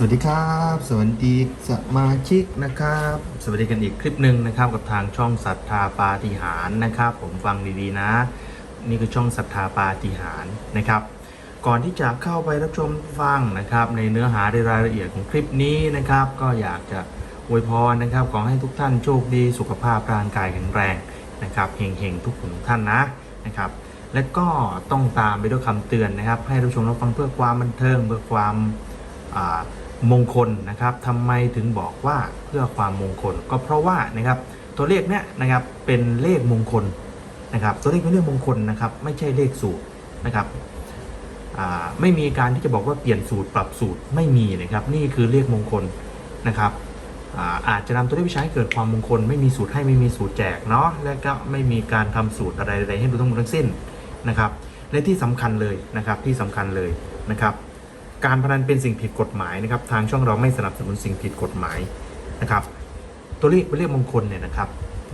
สวัสดีครับ สวัสดีสมาชิกนะครับ สวัสดีกันอีกคลิปหนึ่งนะครับกับทางช่องศรัทธาปาฏิหารนะครับ ผมฟังดีๆนะ นี่คือช่องศรัทธาปาฏิหารนะครับ ก่อนที่จะเข้าไปรับชมฟังนะครับ ในเนื้อหาในรายละเอียดของคลิปนี้นะครับ ก็อยากจะอวยพรนะครับขอให้ทุกท่านโชคดีสุขภาพร่างกายแข็งแรงนะครับเฮงๆทุกคนทุกท่านนะนะครับและก็ต้องตามไปด้วยคำเตือนนะครับ ให้รับชมรับฟังเพื่อความบันเทิงเพื่อความอ่า มงคลนะครับทำไมถึงบอกว่าเพื่อความมงคล ก็เพราะว่านะครับตัวเลขเนี้ยนะครับเป็นเลขมงคลนะครับ ตัวเลขเป็นเลขมงคลนะครับ ไม่ใช่เลขสูตรนะครับไม่มีการที่จะบอกว่าเปลี่ยนสูตรปรับสูตรไม่มีนะครับ นี่คือเลขมงคลนะครับอาอาจจะนำตัวเลขไปใช้ให้เกิดความมงคล ไม่มีสูตรให้ไม่มีสูตรแจกเนาะและก็ไม่มีการทำสูตรอะไรใดๆให้ดูทั้งหมดทั้งสิ้นนะครับและที่สำคัญเลยนะครับที่สำคัญเลยนะครับ การพนันเป็นสิ่งผิดกฎหมายนะครับ ทางช่องเราไม่สนับสนุนสิ่งผิดกฎหมายนะครับ ตัวเลขเป็นเลขมงคลเนี่ยนะครับ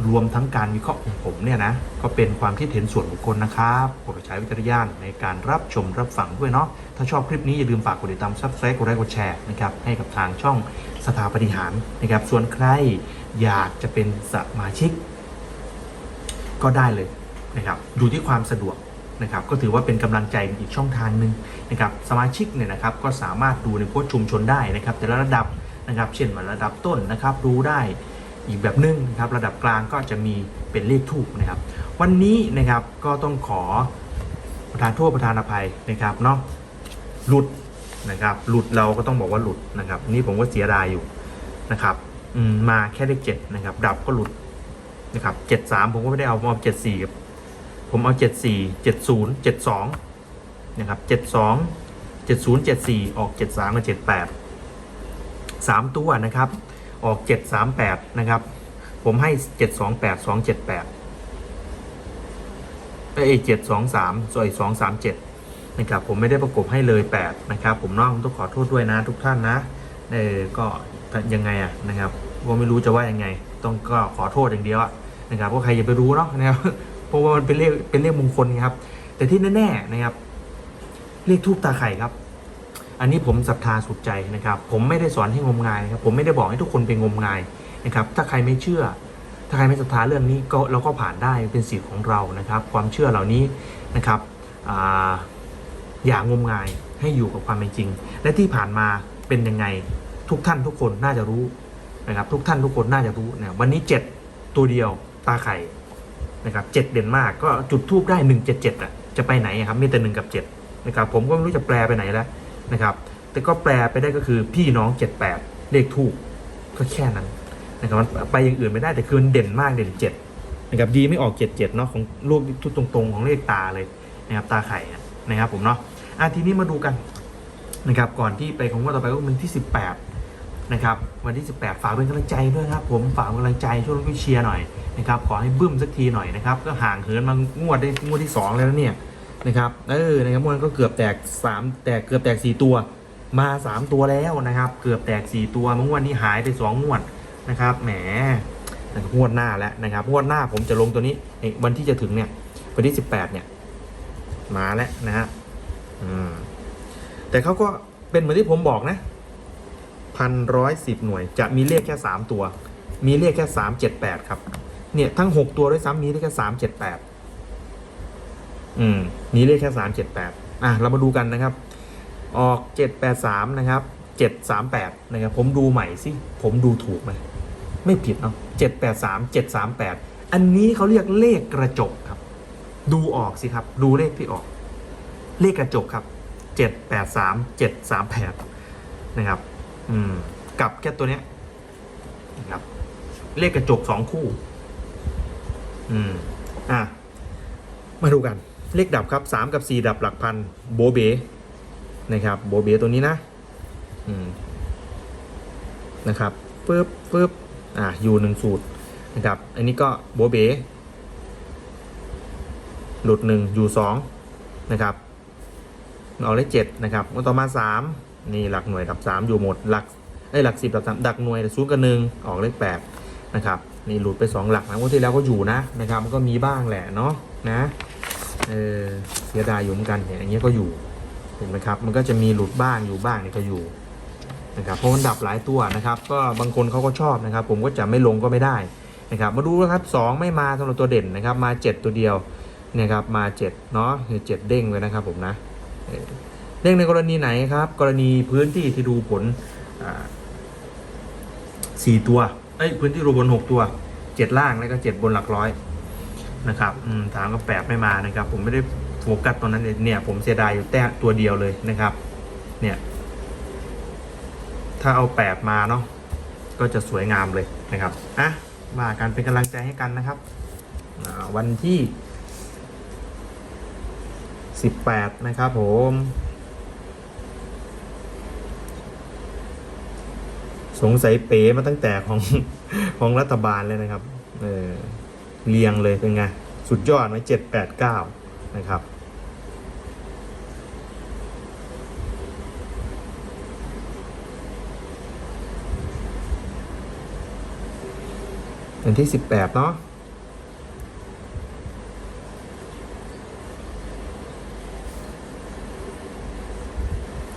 รวมทั้งการวิเคราะห์ของผมเนี่ยนะก็เป็นความคิดเห็นส่วนบุคคลนะครับโปรดใช้วิจารณญาณในการรับชมรับฟังด้วยเนาะถ้าชอบคลิปนี้อย่าลืมฝากกดติดตามซับสไครต์กดไลค์กดแชร์นะครับให้กับทางช่องสถาปฏิหารนะครับ ส่วนใครอยากจะเป็นสมาชิก ก็ได้เลยนะครับอยู่ที่ความสะดวก นะครับก็ถือว่าเป็นกำลังใจอีกช่องทางหนึ่งนะครับสมาชิกเนี่ยนะครับก็สามารถดูในโพสต์ชุมชนได้นะครับแต่ละระดับนะครับเช่นว่าระดับต้นนะครับดูได้อีกแบบหนึงนะครับระดับกลางก็จะมีเป็นเลขทูปนะครับ วันนี้นะครับก็ต้องขอประธานโทษประธานอภัยนะครับเนาะหลุดนะครับหลุดเราก็ต้องบอกว่าหลุดนะครับ นี่ผมก็เสียดายอยู่นะครับมาแค่เลขเจ็ดนะครับดับก็หลุดนะครับเจ็ดสามผมก็ไม่ได้เอามเอาเจ็ดสี่กับ ผมเอาเจ็ดสี่เจ็ดศูนย์เจ็ดสองนะครับเจ็ดสองเจ็ดศูนย์เจ็ดสี่ออกเจ็ดสามกับเจ็ดแปดสามตัวนะครับ ออกเจ็ดสามแปดนะครับ ผมให้เจ็ดสองแปดสองเจ็ดแปดเอ้เจ็ดสองสามส่วนสองสามเจ็ดนะครับ ผมไม่ได้ประกบให้เลยแปดนะครับ ผมน้องต้องขอโทษด้วยนะทุกท่านนะ เออ ก็ยังไงอะนะครับก็ไม่รู้จะว่ายังไง ต้องก็ขอโทษอย่างเดียวอะนะครับเพราะใครอย่าไปรู้เนาะนะครับ ราะว่ามันเป็นเลขเป็นเลขมงคลครับ แต่ที่แน่ๆนะครับ เลขทูปตาไข่ครับ อันนี้ผมศรัทธาสุดใจนะครับ ผมไม่ได้สอนให้งมงายครับ ผมไม่ได้บอกให้ทุกคนเป็นงมงายนะครับ ถ้าใครไม่เชื่อ ถ้าใครไม่ศรัทธาเรื่องนี้ก็เราก็ผ่านได้เป็นสิทธิ์ของเรานะครับ ความเชื่อเหล่านี้นะครับออย่างมงายให้อยู่กับความเป็นจริง และที่ผ่านมาเป็นยังไงทุกท่านทุกคนน่าจะรู้นะครับ ทุกท่านทุกคนน่าจะรู้นะวันนี้เจ็ดตัวเดียวตาไข่ นะครับเจ็ดเด่นมากก็จุดทูบได้หนึ่งเจ็ดเจ็ดอะจะไปไหนครับมีแต่หนึ่งกับเจ็ดนะครับผมก็ไม่รู้จะแปลไปไหนแล้วนะครับแต่ก็แปลไปได้ก็คือพี่น้องเจ็ดแปดเลขทูบก็แค่นั้นนะครับมันไปอย่างอื่นไม่ได้แต่คือมันเด่นมากเด่นเจ็ดนะครับดีไม่ออกเจ็ดเจ็ดเนาะของรูปทุกตรงๆของเลขตาเลยนะครับตาไข่นะครับผมเนาะอะทีนี้มาดูกันนะครับก่อนที่ไปของงว่าต่อไปก็เป็นที่สิบแปด นะครับวันที่ 18 ฝากเป็นกำลังใจด้วยครับ ผมฝากกำลังใจช่วยพี่เชียร์หน่อยนะครับขอให้บึ้มสักทีหน่อยนะครับก็ห่างเหินมางวดได้งวดที่ 2 แล้วเนี่ยนะครับเออนะครับงวดก็เกือบแตก 3 แตกเกือบแตก 4 ตัวมา 3 ตัวแล้วนะครับ เกือบแตก 4 ตัวเมางวดนี้หายไป 2 งวดนะครับแหมงวดหน้าแล้วนะครับงวดหน้าผมจะลงตัวนี้วันที่จะถึงเนี่ยวันที่ 18 เนี่ยมาแล้วนะฮะแต่เขาก็เป็นเหมือนที่ผมบอกนะ พันร้อยสิบหน่วย จะมีเลขแค่สามตัว มีเลขแค่สามเจ็ดแปดครับ เนี่ย ทั้งหกตัวด้วยซ้ำมีเลขแค่สามเจ็ดแปดอืม มีเลขแค่สามเจ็ดแปดอะ เรามาดูกันนะครับ ออกเจ็ดแปดสามนะครับเจ็ดสามแปดนะครับ ผมดูใหม่สิ ผมดูถูกไหม ไม่ผิดเนาะเจ็ดแปดสามเจ็ดสามแปดอันนี้เขาเรียกเลขกระจกครับ ดูออกสิครับ ดูเลขที่ออก เลขกระจกครับเจ็ดแปดสามเจ็ดสามแปดนะครับ อืม กับแค่ตัวเนี้ยนะครับ เลขกระจกสองคู่ อืม อะ มาดูกัน เลขดับครับสามกับสี่ดับหลักพัน โบเบนะครับ โบเบตัวนี้นะ อืม นะครับปึ๊บปึ๊บอะ อยู่หนึ่งสูตรนะครับ อันนี้ก็โบเบหลุดหนึ่งอยู่สองนะครับ เอาเลขเจ็ดนะครับต่อมาสาม นี่หลักหน่วยกับสามอยู่หมดหลักไอ้หลักสิบหลักสามดักหน่วยศูนย์กับหนึ่งออกเลขแปดนะครับนี่หลุดไปสองหลักนะวันที่แล้วก็อยู่นะนะครับมันก็มีบ้างแหละเนาะนะเออเสียดายอยู่เหมือนกันเนี่ยอย่างเงี้ยก็อยู่เห็นไหมครับมันก็จะมีหลุดบ้างอยู่บ้างนี่ก็อยู่นะครับเพราะมันดับหลายตัวนะครับ ก็บางคนเขาก็ชอบนะครับ ผมก็จะไม่ลงก็ไม่ได้นะครับ มาดูนะครับสองไม่มาสำหรับตัวเด่นนะครับ มา 7 ตัวเดียวเนี่ยครับมา7เนาะคือ7เด้งเลยนะครับผมนะ เออเด้งในกรณีไหนครับ กรณีพื้นที่ที่ดูผลสี่ตัวเอ้ยพื้นที่รูบน6ตัว7ล่างแล้วก็7บนหลักร้อยนะครับถามก็แปดไม่มานะครับ ผมไม่ได้โฟกัสตรงนั้นเนี่ย ผมเสียดายอยู่แต่ตัวเดียวเลยนะครับ เนี่ย ถ้าเอาแปดมาเนาะก็จะสวยงามเลยนะครับอะมากันเป็นกำลังใจให้กันนะครับวันที่ 18 นะครับผม สงสัยเป๋มาตั้งแต่ของของรัฐบาลเลยนะครับเออเรียงเลยเป็นไง สุดยอดไหมเจ็ดแปดเก้านะครับวันที่18เนาะ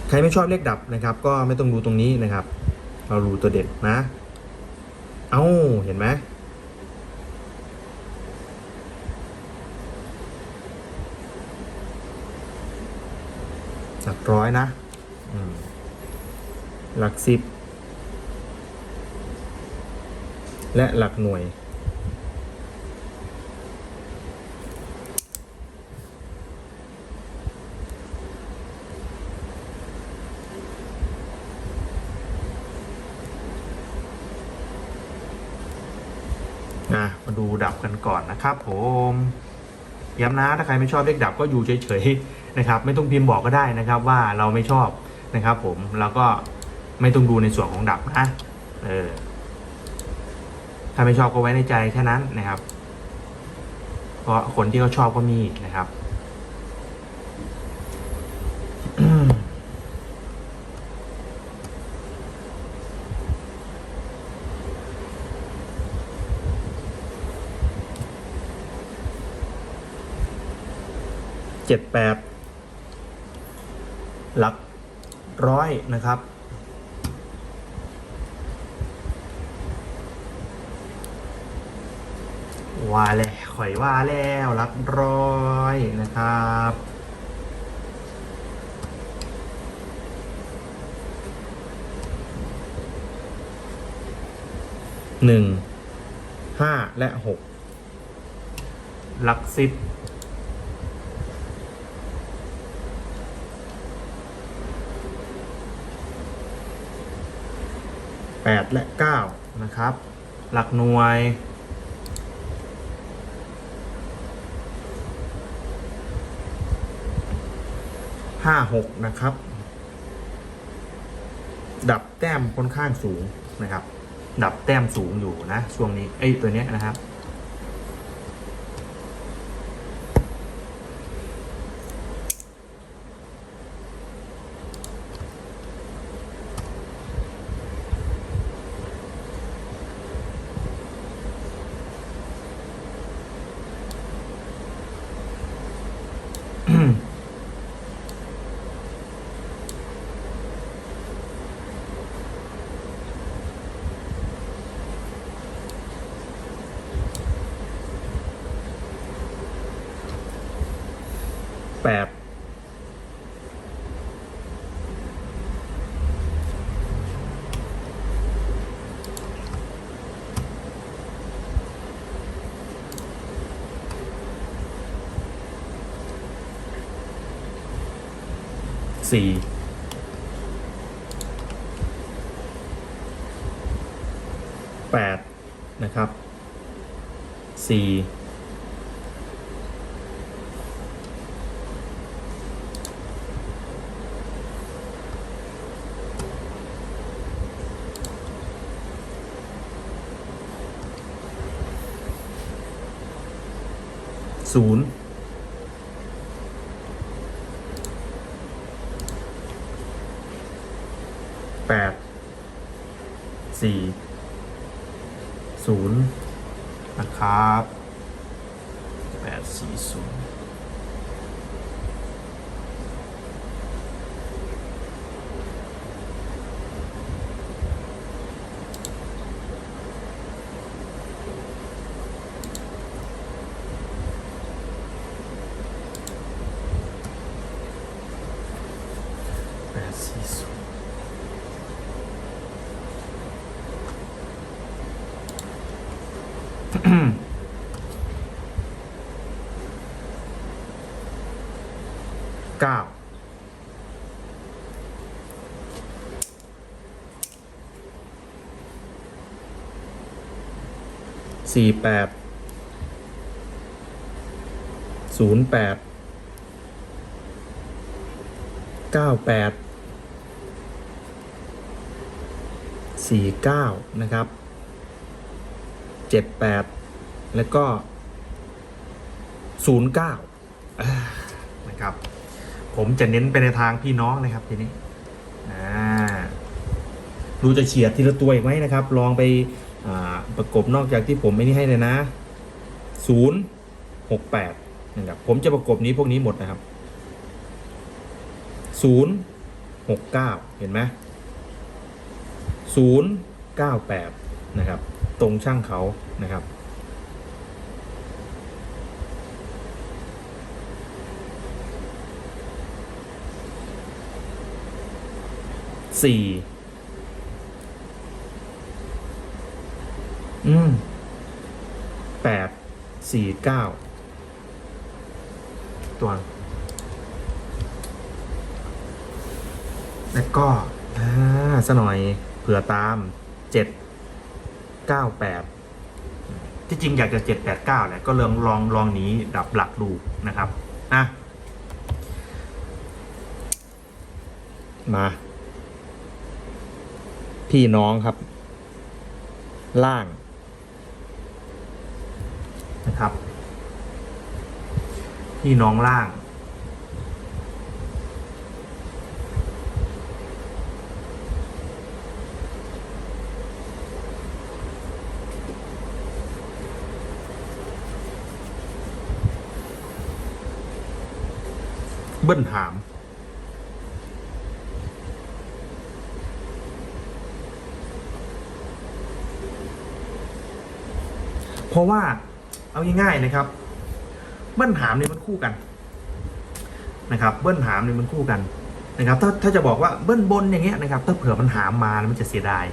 ใครไม่ชอบเลขดับนะครับ ก็ไม่ต้องดูตรงนี้นะครับ เรารูตัวเด็ดนะ เอ้า เห็นไหมหลักร้อยนะ หลักสิบ และหลักหน่วย นะมาดูดับกันก่อนนะครับ ผมย้ำนะถ้าใครไม่ชอบเลขดับก็อยู่เฉยๆนะครับ ไม่ต้องพิมพ์บอกก็ได้นะครับ ว่าเราไม่ชอบนะครับ ผมแล้วก็ไม่ต้องดูในส่วนของดับนะเออถ้าไม่ชอบก็ไว้ในใจแค่นั้นนะครับ เพราะคนที่เขาชอบก็มีนะครับ เจ็ดแปดหลักร้อยนะครับ ว่าแล้วข่อยว่าแล้วหลักร้อยนะครับหนึ่งห้าและหกหลักสิบ แปดและเก้านะครับ หลักหน่วย ห้าหกนะครับ ดับแต้มค่อนข้างสูงนะครับ ดับแต้มสูงอยู่นะ ช่วงนี้ไอ้ตัวเนี้ยนะครับ แปดสี่แปดนะครับสี่ ศูนย์แปดสี่ศูนย์นะครับแปดสี่ศูนย์ สี่ศูนย์เก้าสี่แปดศูนย์แปดเก้าแปด สี่เก้านะครับเจ็ดแปดแล้วก็ศูนย์เก้านะครับ ผมจะเน้นไปในทางพี่น้องนะครับทีนี้ดูจะเฉียดทีละตัวอีกไหมนะครับ ลองไปประกบนอกจากที่ผมไม่นี่ให้เลยนะศูนย์หกแปดนะครับ ผมจะประกบนี้พวกนี้หมดนะครับศูนย์หกเก้าเห็นไหม ศูนย์เก้าแปดนะครับ ตรงช่างเขานะครับ สี่อืมแปดสี่เก้าตัว แล้วก็ อ่าสหน่อย ผื่อตามเจ็ดเก้าแปดที่จริงอยากจะเจ็ดแปดเก้าแหละก็เลองลองลองนี้ดับหลักดูนะครับอะมา พี่น้องครับ ล่างนะครับ พี่น้องล่าง เบิ้ลหาม เพราะว่าเอาง่ายๆนะครับ เบิ้ลหามเนี่ยมันคู่กันนะครับ เบิ้ลหามเนี่ยมันคู่กันนะครับ ถ้าถ้าจะบอกว่าเบิ้ลบนอย่างเงี้ยนะครับ ถ้าเผื่อมันหามมาแล้วมันจะเสียดาย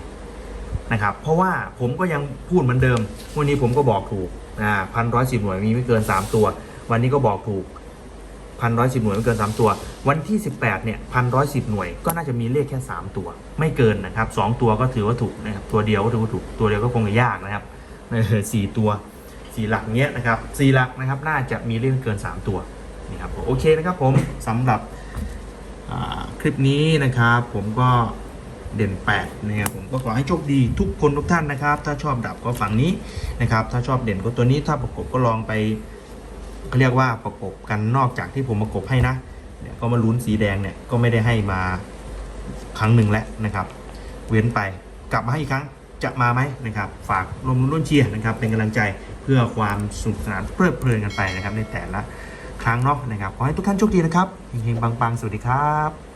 นะครับ เพราะว่าผมก็ยังพูดเหมือนเดิม วันนี้ผมก็บอกถูกอ่าพันร้อยสิบหน่วยมีไม่เกินสามตัว วันนี้ก็บอกถูก พันร้อยสิบหน่วยไม่เกินสามตัว วันที่สิบแปดเนี่ยพันร้อยสิบหน่วยก็น่าจะมีเลขแค่สามตัว ไม่เกินนะครับสองตัวก็ถือว่าถูกนะครับตัวเดียวก็ถือว่าถูกตัวเดียวก็คงจะยากนะครับสี่ตัวสี่หลักเนี้ยนะครับสี่หลักนะครับน่าจะมีเลขเกิน 3 ตัวนี่ครับโอเคนะครับผมสำหรับคลิปนี้นะครับผมก็เด่น8นะครับผมก็ขอให้โชคดีทุกคนทุกท่านนะครับ ถ้าชอบดับก็ฝั่งนี้นะครับ ถ้าชอบเด่นก็ตัวนี้ถ้าประกบก็ลองไป เขาเรียกว่าประกบกันนอกจากที่ผมประกบให้นะเนี่ยก็มาลุ้นสีแดงเนี่ยก็ไม่ได้ให้มาครั้งหนึ่งแล้วนะครับ เว้นไปกลับมาให้อีกครั้งจะมาไหมนะครับ ฝากลมรุ่นเชียร์นะครับเป็นกำลังใจเพื่อความสนุกสนานเพลิดเพลินกันไปนะครับในแต่ละครั้งเนาะนะครับขอให้ทุกท่านโชคดีนะครับเฮงๆปังๆสวัสดีครับ